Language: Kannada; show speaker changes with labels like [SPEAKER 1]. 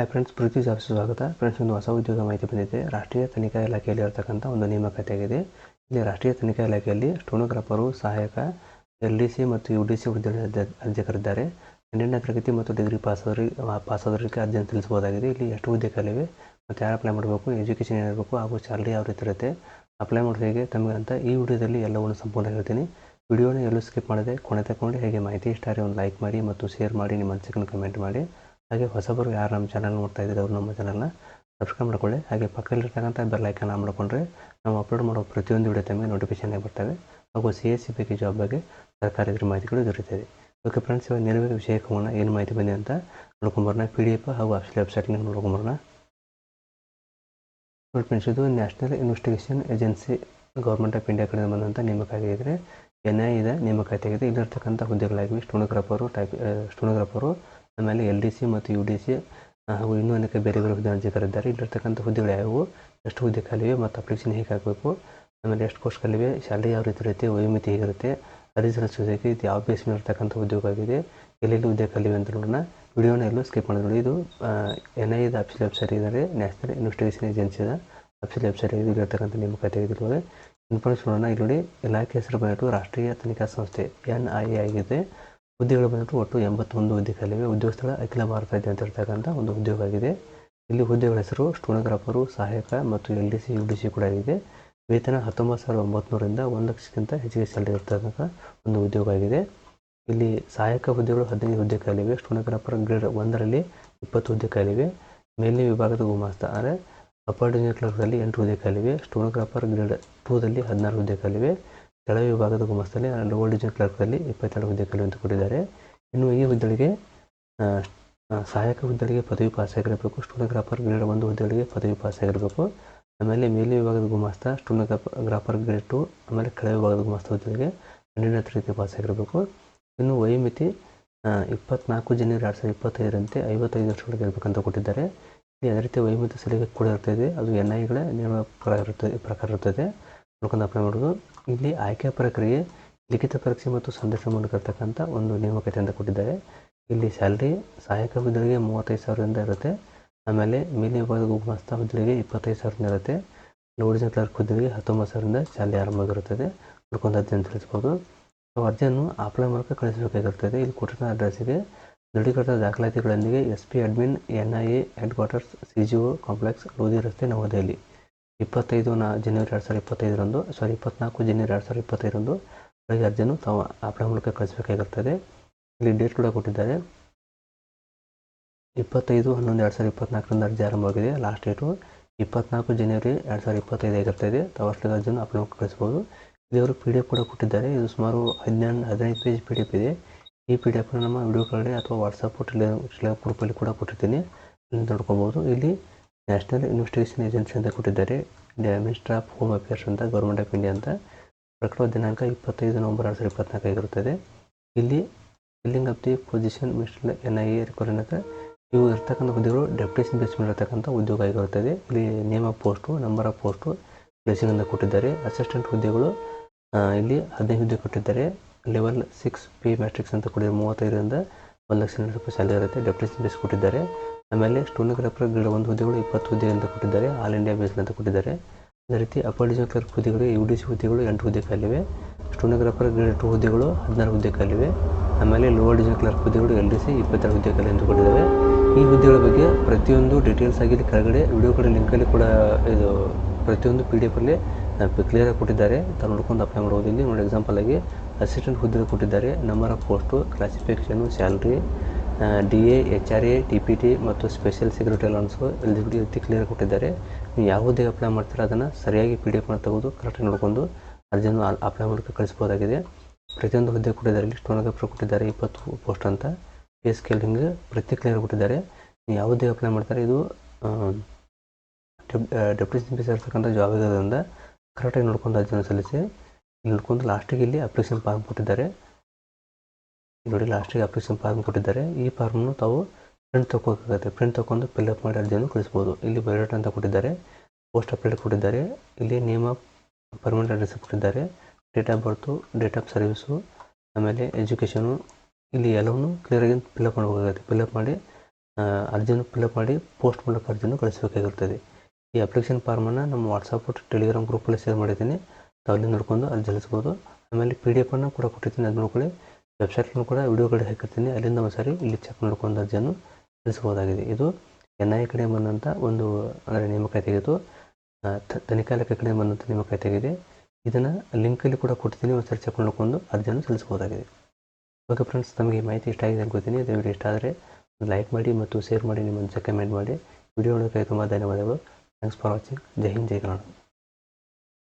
[SPEAKER 1] ಹಾಯ್ ಫ್ರೆಂಡ್ಸ್ ಪ್ರೀತಿ ಸಾಫ್ ಸ್ವಾಗತ. ಫ್ರೆಂಡ್ಸ್ ಒಂದು ಹೊಸ ಉದ್ಯೋಗ ಮಾಹಿತಿ ಬಂದಿದೆ. ರಾಷ್ಟ್ರೀಯ ತನಿಖಾ ಇಲಾಖೆಯಲ್ಲಿ ಇರತಕ್ಕಂಥ ಒಂದು ನೇಮಕಾತಿಯಾಗಿದೆ ಇಲ್ಲಿ ರಾಷ್ಟ್ರೀಯ ತನಿಖಾ ಇಲಾಖೆಯಲ್ಲಿ ಸ್ಟೋನೋಗ್ರಾಫರು, ಸಹಾಯಕ, ಎಲ್ ಡಿ ಸಿ ಮತ್ತು ಯು ಡಿ ಸಿ ಹುದ್ದೆಗಳ ಅಧ್ಯಕ್ಷರಿದ್ದಾರೆ ಹನ್ನೆರಡನೇ ತರಗತಿ ಮತ್ತು ಡಿಗ್ರಿ ಪಾಸಾದವರಿಗೆ ಪಾಸಾದವರಿಗೆ ಅಧ್ಯಯನ ತಿಳಿಸಬಹುದಾಗಿದೆ. ಇಲ್ಲಿ ಎಷ್ಟು ಹುದ್ದೆಗಳಿವೆ ಮತ್ತು ಯಾರು ಅಪ್ಲೈ ಮಾಡಬೇಕು, ಎಜುಕೇಷನ್ ಏನಿರಬೇಕು ಹಾಗೂ ಸ್ಯಾಲ್ರಿ ಯಾವ ರೀತಿ ಇರುತ್ತೆ ಅಪ್ಲೈ ಮಾಡೋದು ಹೇಗೆ ತಮಗೆ ಅಂತ ಈ ವಿಡಿಯೋದಲ್ಲಿ ಎಲ್ಲವನ್ನು ಸಂಪೂರ್ಣ ಹೇಳ್ತೀನಿ. ವಿಡಿಯೋನ ಎಲ್ಲೂ ಸ್ಕಿಪ್ ಮಾಡದೆ ಕೊನೆ ತಗೊಂಡು ಹೇಗೆ ಮಾಹಿತಿ ಇಷ್ಟ ಆದರೆ ಒಂದು ಲೈಕ್ ಮಾಡಿ ಮತ್ತು ಶೇರ್ ಮಾಡಿ, ನಿಮ್ಮ ಅನಿಸಿಕೆಯನ್ನು ಕಮೆಂಟ್ ಮಾಡಿ. ಹಾಗೆ ಹೊಸಬರು ಯಾರು ನಮ್ಮ ಚಾನಲ್ ನೋಡ್ತಾ ಇದ್ದಾರೆ ಅವರು ನಮ್ಮ ಚಾನಲ್ನ ಸಬ್ಸ್ಕ್ರೈಬ್ ಮಾಡ್ಕೊಳ್ಳಿ. ಹಾಗೆ ಪಕ್ಕದಲ್ಲಿರ್ತಕ್ಕಂಥ ಬೆಲ್ ಐಕನ್ ಆನ್ ಮಾಡ್ಕೊಂಡ್ರೆ ನಾವು ಅಪ್ಲೋಡ್ ಮಾಡೋ ಪ್ರತಿಯೊಂದು ವಿಡಿಯೋ ತಮಗೆ ನೋಟಿಫಿಕೇಶನ್ ಬರ್ತವೆ. ಹಾಗೂ ಸಿ ಎಸ್ ಸಿ ಬಗ್ಗೆ ಜಾಬ್ ಬಗ್ಗೆ ಸರ್ಕಾರಿ ಇದ್ರ ಮಾಹಿತಿಗಳು ದೊರೆಯುತ್ತದೆ. ಓಕೆ ಫ್ರೆಂಡ್ಸ್ ಇವಾಗ ನೇರವಾಗಿ ವಿಷಯಕ್ಕೆ ಹೋಗೋಣ. ಏನು ಮಾಹಿತಿ ಬಂದಿದೆ ಅಂತ ನೋಡ್ಕೊಂಬರೋಣ. ಪಿ ಡಿ ಎಫ್ ಹಾಗೂ ಆಫೀಸ್ ವೆಬ್ಸೈಟ್ನ ನೋಡ್ಕೊಂಬರೋಣ. ನೋಡಿ ಫ್ರೆಂಡ್ಸ್ ಇದು national investigation agency government of India ಕಡೆಯಿಂದ ಬಂದಂಥ ನೇಮಕಾತಿಯಾಗಿದೆ ಎನ್ ಐ ಇದೆ ನೇಮಕಾತಿಯಾಗಿದೆ. ಇಲ್ಲಿರ್ತಕ್ಕಂಥ ಹುದ್ದೆಗಳಾಗಿವೆ. ಸ್ಟೋನೋಗ್ರಾಫರು ಟೈಪ್ ಸ್ಟೋನೋಗ್ರಾಫರು ಆಮೇಲೆ ಎಲ್ ಡಿ ಸಿ ಮತ್ತು ಯು ಡಿ ಸಿ ಹಾಗೂ ಇನ್ನೂ ಅನೇಕ ಬೇರೆ ಬೇರೆ ಹುದ್ದೆ ಕರೆದಿದ್ದಾರೆ ಇಲ್ಲಿರ್ತಕ್ಕಂಥ ಹುದ್ದೆಗಳು ಯಾವುವು? ಎಷ್ಟು ಹುದ್ದೆ ಖಾಲಿವೆ ಮತ್ತು ಅಪ್ಲಿಕೇಶನ್ ಹೇಗೆ ಹಾಕಬೇಕು ಆಮೇಲೆ ಎಷ್ಟು ಕೋರ್ಸ್ ಖಾಲಿವೆ ಸ್ಯಾಲ್ರಿ ಯಾವ ರೀತಿ ಇರುತ್ತೆ? ವಯೋಮಿತಿ ಹೇಗಿರುತ್ತೆ? ಅರ್ಜಿ ಸಲ್ಲಿಸೋದಕ್ಕೆ ಇದು ಯಾವ ಬೇಸ್ ಮೇಲೆ ಇರ್ತಕ್ಕಂಥ ಉದ್ಯೋಗ ಆಗಿದೆ ಎಲ್ಲೆಲ್ಲಿ ಹುದ್ದೆ ಖಾಲಿವೆ ಅಂತ ನೋಡೋಣ. ವಿಡಿಯೋನ ಎಲ್ಲೂ ಸ್ಕಿಪ್ ಮಾಡಿ ನೋಡಿ. ಇದು ಎನ್ ಐ ಆಫೀಸ್ ವೆಬ್ಸೈಟ್ ಇದ್ದಾರೆ. ನ್ಯಾಷನಲ್ ಇನ್ವೆಸ್ಟಿಗೇಷನ್ ಏಜೆನ್ಸಿದ ಆಫೀಸ್ ವೆಬ್ಸೈಟ್ ಇದೆ. ಇಲ್ಲಿರ್ತಕ್ಕಂಥ ನೇಮಕಾತಿ ಆಗಿರುವಾಗ ಇನ್ಫಾರ್ಮೇಷನ್ ನೋಡೋಣ. ಇಲ್ಲಿ ಇಲಾಖೆ ಹೆಸರು ಬಂದ್ಬಿಟ್ಟು ರಾಷ್ಟ್ರೀಯ ತನಿಖಾ ಸಂಸ್ಥೆ ಎನ್ ಐ ಎ ಆಗಿದೆ. ಹುದ್ದೆಗಳು ಬಂದ್ಬಿಟ್ಟು ಒಟ್ಟು ಎಂಬತ್ತೊಂದು ಹುದ್ದೆ ಖಾಲಿವೆ ಉದ್ಯೋಗಸ್ಥಳ ಅಖಿಲ ಭಾರತ ಅಂತ ಇರ್ತಕ್ಕಂಥ ಒಂದು ಉದ್ಯೋಗ ಆಗಿದೆ. ಇಲ್ಲಿ ಹುದ್ದೆಗಳ ಹೆಸರು ಸ್ಟೋನೋಗ್ರಾಫರು ಸಹಾಯಕ ಮತ್ತು L D C, U D C ಕೂಡ ಆಗಿದೆ. ವೇತನ ಹತ್ತೊಂಬತ್ತು ಸಾವಿರದ ಒಂಬತ್ನೂರಿಂದ ಒಂದು ಲಕ್ಷಕ್ಕಿಂತ ಹೆಚ್ಚಿಗೆ ಸ್ಯಾಲರಿ ಇರ್ತಕ್ಕಂಥ ಒಂದು ಉದ್ಯೋಗ ಆಗಿದೆ. ಇಲ್ಲಿ ಸಹಾಯಕ ಹುದ್ದೆಗಳು ಹದಿನೈದು ಹುದ್ದೆ ಖಾಲಿವೆ ಸ್ಟೋನೋಗ್ರಾಫರ್ ಗ್ರೇಡ್ ಒಂದರಲ್ಲಿ ಇಪ್ಪತ್ತು ಹುದ್ದೆ ಖಾಲಿವೆ ಮೇಲಿನ ವಿಭಾಗದ ಗುಮಾಸ್ತ, ಅಂದರೆ ಕ್ಲರ್ಕ್ದಲ್ಲಿ ಎಂಟು ಹುದ್ದೆ ಖಾಲಿವೆ ಸ್ಟೋನೋಗ್ರಾಫರ್ ಗ್ರೇಡ್ ಟೂದಲ್ಲಿ ಹದಿನಾರು ಹುದ್ದೆ ಖಾಲಿವೆ ಕೆಳ ವಿಭಾಗದ ಗುಮಾಸ್ತಲ್ಲಿ ಓಲ್ಡ್ ಡಿವಿಷನ್ ಕ್ಲರ್ಕ್ದಲ್ಲಿ ಇಪ್ಪತ್ತೆರಡು ಹುದ್ದೆ ಖಾಲಿ ಅಂತ ಕೊಟ್ಟಿದ್ದಾರೆ ಇನ್ನು ಈ ಹುದ್ದೆಗಳಿಗೆ ಸಹಾಯಕ ಹುದ್ದೆಗಳಿಗೆ ಪದವಿ ಪಾಸಾಗಿರಬೇಕು ಸ್ಟೋನೋಗ್ರಾಫರ್ ಗ್ರೇಡ್ ಒಂದು ಹುದ್ದೆಗಳಿಗೆ ಪದವಿ ಪಾಸಾಗಿರಬೇಕು ಆಮೇಲೆ ಮೇಲೆ ವಿಭಾಗದ ಗುಮಾಸ್ತ ಸ್ಟೋನೋಗ್ರಾಫರ್ ಗ್ರೇಡ್ ಟು ಆಮೇಲೆ ಕೆಳ ವಿಭಾಗದ ಗುಮಾಸ್ತ ಹುದ್ದೆಗಳಿಗೆ ಹನ್ನೆರಡನೇ ತರಗತಿ ಪಾಸಾಗಿರಬೇಕು ಇನ್ನು ವಯೋಮಿತಿ ಇಪ್ಪತ್ನಾಲ್ಕು ಜನವರಿ ಎರಡು ಸಾವಿರದ ಇಪ್ಪತ್ತೈದರಂತೆ ಐವತ್ತೈದು ವರ್ಷಗಳಿಗೆ ಇರಬೇಕಂತ ಕೊಟ್ಟಿದ್ದಾರೆ. ಅದೇ ರೀತಿ ವಯೋಮಿತಿ ಸಲಿಗೆ ಕೂಡ ಇರ್ತದೆ. ಅದು ಎನ್ ಐಗಳ ನಿಯಮ ಪ್ರಕಾರ ಇರ್ತದೆ ಪ್ರಕಾರ ಇರ್ತದೆ. ನೋಡ್ಕೊಂಡು ಅಪ್ಲೈ ಮಾಡೋದು ಇಲ್ಲಿ ಆಯ್ಕೆ ಪ್ರಕ್ರಿಯೆ, ಲಿಖಿತ ಪರೀಕ್ಷೆ ಮತ್ತು ಸಂದೇಶ ಮೂಲಕ ಇರ್ತಕ್ಕಂಥ ಒಂದು ನೇಮಕಾತಿ ಅಂತ ಕೊಟ್ಟಿದ್ದಾರೆ. ಇಲ್ಲಿ ಸ್ಯಾಲ್ರಿ ಸಹಾಯಕ ಹುದ್ದೆಗಳಿಗೆ ಮೂವತ್ತೈದು ಸಾವಿರದಿಂದ ಇರುತ್ತೆ. ಆಮೇಲೆ ಮೇಲಿನ ವಿಭಾಗದ ಗುಮಾಸ್ತ ಹುದ್ದೆಗಳಿಗೆ ಇಪ್ಪತ್ತೈದು ಸಾವಿರದಿಂದ ಇರುತ್ತೆ. ನೋಡಿದ ಕ್ಲರ್ಕ್ ಹುದ್ದೆಗಳಿಗೆ ಹತ್ತೊಂಬತ್ತು ಸಾವಿರದಿಂದ ಸ್ಯಾಲ್ರಿ ಆರಂಭವಾಗಿರುತ್ತದೆ. ನೋಡ್ಕೊಂಡು ಅಂತ ತಿಳಿಸ್ಬೋದು. ಸೊ ಅರ್ಜಿಯನ್ನು ಅಪ್ಲೈ ಮೂಲಕ ಕಳಿಸಬೇಕಾಗಿರ್ತದೆ. ಇಲ್ಲಿ ಕೊಟ್ಟಿರೋ ಅಡ್ರೆಸ್ಸಿಗೆ ದೃಢೀಕೃತ ದಾಖಲಾತಿಗಳೊಂದಿಗೆ S P admin N I A headquarters C G O complex Lodhi ರಸ್ತೆ ನವದೆಹಲಿ. ಇಪ್ಪತ್ತೈದು ನಾ ಜನವರಿ ಎರಡು ಸಾವಿರದ ಇಪ್ಪತ್ತೈದರಂದು ಸಾರಿ ಇಪ್ಪತ್ನಾಲ್ಕು ಜನವರಿ ಎರಡು ಸಾವಿರದ ಇಪ್ಪತ್ತೈದರಂದು ಬೆಳಗ್ಗೆ ಅರ್ಜಿಯನ್ನು ತಾವು ಅಪ್ಲೈ ಮೂಲಕ ಕಳಿಸಬೇಕಾಗಿರ್ತದೆ ಇಲ್ಲಿ ಡೇಟ್ ಕೂಡ ಕೊಟ್ಟಿದ್ದಾರೆ. ಇಪ್ಪತ್ತೈದು ಹನ್ನೊಂದು ಎರಡು ಸಾವಿರದ ಇಪ್ಪತ್ನಾಲ್ಕರಿಂದ ಅರ್ಜಿ ಆರಂಭವಾಗಿದೆ. ಲಾಸ್ಟ್ ಡೇಟು ಇಪ್ಪತ್ನಾಲ್ಕು ಜನವರಿ ಎರಡು ಸಾವಿರದ ಇಪ್ಪತ್ತೈದು ಆಗಿರ್ತದೆ. ತಾವು ಅಷ್ಟೇ ಅರ್ಜಿಯನ್ನು ಅಪ್ಲೈ ಮೂಲಕ ಕಳಿಸ್ಬೋದು ಇಲ್ಲಿ ಅವರು ಪಿ ಡಿ ಎಫ್ ಕೂಡ ಕೊಟ್ಟಿದ್ದಾರೆ. ಇದು ಸುಮಾರು ಹದಿನೆಂಟು ಹದಿನೈದು ಪೇಜ್ ಪಿ ಡಿ ಎಫ್ ಇದೆ. ಈ ಪಿ ಡಿ ಎಫ್ನ ನಮ್ಮ ವಿಡಿಯೋ ಕೆಳಗಡೆ ಅಥವಾ ವಾಟ್ಸಪ್ ಟೆಲಿ ಟೆಲಿ ಗ್ರೂಪಲ್ಲಿ ಕೂಡ ಕೊಟ್ಟಿರ್ತೀನಿ. ನೋಡ್ಕೋಬೋದು. ಇಲ್ಲಿ ನ್ಯಾಷನಲ್ ಇನ್ವೆಸ್ಟಿಗೇಷನ್ ಏಜೆನ್ಸಿ ಅಂತ ಕೊಟ್ಟಿದ್ದಾರೆ. ಮಿನಿಸ್ಟರ್ ಆಫ್ ಹೋಮ್ ಅಫೇರ್ಸ್ ಅಂತ ಗೌರ್ಮೆಂಟ್ ಆಫ್ ಇಂಡಿಯಾ ಅಂತ. ಪ್ರಕಟವಾದ ದಿನಾಂಕ ಇಪ್ಪತ್ತೈದು ನವಂಬರ್ ಎರಡು ಸಾವಿರದ ಇಪ್ಪತ್ನಾಲ್ಕಾಗಿರುತ್ತದೆ ಇಲ್ಲಿ filling of the position minister N I A requirement ಇವು ಇರ್ತಕ್ಕಂಥ ಹುದ್ದೆಗಳು ಡೆಪ್ಯೂಟೇಷನ್ ಬೇಸ್ ಮೇಲೆ ಇರ್ತಕ್ಕಂಥ ಉದ್ಯೋಗ ಆಗಿರುತ್ತದೆ. ಇಲ್ಲಿ name of post number of post placing ಅಂತ ಕೊಟ್ಟಿದ್ದಾರೆ. ಅಸಿಸ್ಟೆಂಟ್ ಹುದ್ದೆಗಳು ಇಲ್ಲಿ ಹದಿನೈದು ಹುದ್ದೆ ಕೊಟ್ಟಿದ್ದಾರೆ. ಲೆವೆಲ್ ಸಿಕ್ಸ್ ಪಿ ಮ್ಯಾಟ್ರಿಕ್ಸ್ ಅಂತ ಕೊಟ್ಟಿದ್ದಾರೆ. ಮೂವತ್ತೈದರಿಂದ ಒಂದು ಲಕ್ಷ ರೂಪಾಯಿ ಸ್ಯಾಲರಿ ಇರುತ್ತೆ. ಡೆಪ್ಯುಟೇಷನ್ ಬೇಸ್ ಕೊಟ್ಟಿದ್ದಾರೆ. ಆಮೇಲೆ ಸ್ಟೋನೋಗ್ರಾಫರ್ ಗಿಡ ಒಂದು ಹುದ್ದೆಗಳು ಇಪ್ಪತ್ತು ಹುದ್ದೆ ಅಂತ ಕೊಟ್ಟಿದ್ದಾರೆ. ಆಲ್ ಇಂಡಿಯಾ ಬೇಸ್ ಅಂತ ಕೊಟ್ಟಿದ್ದಾರೆ. ಅದೇ ರೀತಿ ಅಪರ್ ಡಿವಿಷನ್ ಕ್ಲರ್ಕ್ ಹುದ್ದೆಗಳು ಯು ಡಿ ಸಿ ಹುದ್ದೆಗಳು ಎಂಟು ಹುದ್ದೆ ಖಾಲಿವೆ. ಸ್ಟೋನೋಗ್ರಾಫರ್ ಗ್ರೇಡ್ ಟು ಹುದ್ದೆಗಳು ಹದಿನಾರು ಹುದ್ದೆ ಕಾಲಿವೆ ಆಮೇಲೆ ಲೋವರ್ ಡಿವಿಷನ್ ಕ್ಲರ್ಕ್ ಹುದ್ದೆಗಳು ಎಲ್ ಡಿ ಸಿ ಇಪ್ಪತ್ತೆರಡು ಹುದ್ದೆ ಖಾಲಿ ಅಂತ ಕೊಟ್ಟಿದ್ದಾರೆ ಈ ಹುದ್ದೆಗಳ ಬಗ್ಗೆ ಪ್ರತಿಯೊಂದು ಡೀಟೇಲ್ಸ್ ಆಗಿ ಕೆಳಗಡೆ ವಿಡಿಯೋ ಕಡೆ ಲಿಂಕಲ್ಲಿ ಕೂಡ ಇದು ಪ್ರತಿಯೊಂದು ಪಿ ಡಿ ಕ್ಲಿಯರ್ ಕ್ಲಿಯರಾಗಿ ಕೊಟ್ಟಿದ್ದಾರೆ. ತಾವು ನೋಡ್ಕೊಂಡು ಅಪ್ಲೈ ಮಾಡ್ಬೋದು ಇಲ್ಲಿ ನೋಡಿ ಎಕ್ಸಾಂಪಲ್ ಆಗಿ ಅಸಿಸ್ಟೆಂಟ್ ಹುದ್ದೆ ಕೊಟ್ಟಿದ್ದಾರೆ. Number of post classification salary D A H R A T P T ಮತ್ತು special security allowance eligibility clear ಕೊಟ್ಟಿದ್ದಾರೆ. ನೀವು ಯಾವುದೇ ಅಪ್ಲೈ ಮಾಡ್ತೀರಾ ಅದನ್ನು ಸರಿಯಾಗಿ ಪಿ ಡಿ ಎಫ್ನ ತಗೋದು ಕರೆಕ್ಟಾಗಿ ನೋಡ್ಕೊಂಡು ಅರ್ಜಿಯನ್ನು ಅಪ್ಲೈ ಮೂಲಕ ಕಳಿಸ್ಬೋದಾಗಿದೆ. ಪ್ರತಿಯೊಂದು ಹುದ್ದೆ ಕೊಟ್ಟಿದ್ದಾರೆ. ಇಲ್ಲಿ ಸ್ಟೋನೋಗ್ರಾಫರ್ ಕೊಟ್ಟಿದ್ದಾರೆ. ಇಪ್ಪತ್ತು ಪೋಸ್ಟ್ ಅಂತ. ಪೇ ಸ್ಕೇಲಿಂಗ್ ಪ್ರತಿ ಕ್ಲಿಯರ್ ಕೊಟ್ಟಿದ್ದಾರೆ. ನೀವು ಯಾವ ಅಪ್ಲೈ ಮಾಡ್ತಾರೆ, ಇದು ಡೆಪ್ಯುಟೇಷನ್ ಪಿ ಇರ್ತಕ್ಕಂಥ ಜಾಬ್ ಇರೋದ್ರಿಂದ ಕರೆಕ್ಟಾಗಿ ನೋಡ್ಕೊಂಡು ಅರ್ಜಿಯನ್ನು ಸಲ್ಲಿಸಿ ನೋಡ್ಕೊಂಡು ಲಾಸ್ಟಿಗೆ ಇಲ್ಲಿ ಅಪ್ಲಿಕೇಶನ್ ಫಾರ್ಮ್ ಕೊಟ್ಟಿದ್ದಾರೆ. ನೋಡಿ ಲಾಸ್ಟಿಗೆ ಅಪ್ಲಿಕೇಶನ್ ಫಾರ್ಮ್ ಕೊಟ್ಟಿದ್ದಾರೆ. ಈ ಫಾರ್ಮನ್ನು ತಾವು ಪ್ರಿಂಟ್ ತಗೋಬೇಕಾಗುತ್ತೆ. ಪ್ರಿಂಟ್ ತಗೊಂಡು ಫಿಲ್ಅಪ್ ಮಾಡಿ ಅರ್ಜಿಯನ್ನು ಕಳಿಸ್ಬೋದು. ಇಲ್ಲಿ ಬಯೋಡೇಟ್ ಅಂತ ಕೊಟ್ಟಿದ್ದಾರೆ. ಪೋಸ್ಟ್ ಅಪ್ಡೇಟ್ ಕೊಟ್ಟಿದ್ದಾರೆ. ಇಲ್ಲಿ ನೇಮ್ ಆಫ್ ಪರ್ಮನೆಂಟ್ ಅಡ್ರೆಸ್ ಕೊಟ್ಟಿದ್ದಾರೆ. Date of birth date of service ಆಮೇಲೆ ಎಜುಕೇಷನು ಇಲ್ಲಿ ಎಲ್ಲವನ್ನು ಕ್ಲಿಯರಾಗಿ ಫಿಲ್ಅಪ್ ಮಾಡಬೇಕಾಗುತ್ತೆ. ಫಿಲ್ಅಪ್ ಮಾಡಿ ಅರ್ಜಿಯನ್ನು ಫಿಲ್ಅಪ್ ಮಾಡಿ ಪೋಸ್ಟ್ ಮೂಲಕ ಅರ್ಜಿಯನ್ನು ಕಳಿಸಬೇಕಾಗಿರ್ತದೆ. ಈ ಅಪ್ಲಿಕೇಶನ್ ಫಾರ್ಮನ್ನು ನಮ್ಮ ವಾಟ್ಸಪ್ ಟೆಲಿಗ್ರಾಮ್ ಗ್ರೂಪಲ್ಲಿ ಶೇರ್ ಮಾಡಿದ್ದೀನಿ. ಅಲ್ಲಿ ನೋಡ್ಕೊಂಡು ಅಲ್ಲಿ ಜಲಿಸ್ಬೋದು. ಆಮೇಲೆ ಪಿ ಡಿ ಎಫನ್ನು ಕೂಡ ಕೊಟ್ಟಿದ್ದೀನಿ ಅದು ನೋಡ್ಕೊಳ್ಳಿ. ವೆಬ್ಸೈಟ್ನೂ ಕೂಡ ವಿಡಿಯೋಗಳು ಹಾಕಿರ್ತೀನಿ. ಅಲ್ಲಿಂದ ಒಂದು ಸಾರಿ ಇಲ್ಲಿ ಚೆಕ್ ನೋಡ್ಕೊಂಡು ಅರ್ಜಿಯನ್ನು ತಿಳಿಸ್ಬೋದಾಗಿದೆ. ಇದು ಎನ್ ಐ ಕಡೆ ಬಂದಂಥ ಒಂದು, ಅಂದರೆ ನೇಮಕಾತಿಗಿದ್ದು ತೆಗೆದು ತ- ತನಿಖಾ ಲೆಕ್ಕ ಕಡೆ ಬಂದಂಥ ನೇಮಕಾತಿಯಾಗಿದೆ ಇದನ್ನು ಲಿಂಕಲ್ಲಿ ಕೂಡ ಕೊಟ್ಟಿದ್ದೀನಿ. ಒಂದು ಸಾರಿ ಚೆಕ್ ಮಾಡ್ಕೊಂಡು ಅರ್ಜಿಯನ್ನು ತಿಳಿಸ್ಬೋದಾಗಿದೆ. ಓಕೆ ಫ್ರೆಂಡ್ಸ್ ನಮಗೆ ಮಾಹಿತಿ ಇಷ್ಟ ಆಗಿದೆ ಅನ್ಕೋತೀನಿ. ದಯವಿಟ್ಟು ಇಷ್ಟ ಆದರೆ ಲೈಕ್ ಮಾಡಿ ಮತ್ತು ಶೇರ್ ಮಾಡಿ, ನಿಮ್ಮನ್ನು ಕಮೆಂಟ್ ಮಾಡಿ. ವಿಡಿಯೋ ನೋಡೋಕ್ಕೆ ತುಂಬ ಧನ್ಯವಾದಗಳು. താങ്ക്സ് ഫോർ വാച്ചിങ് ജയ് ജയ് കർണാടക.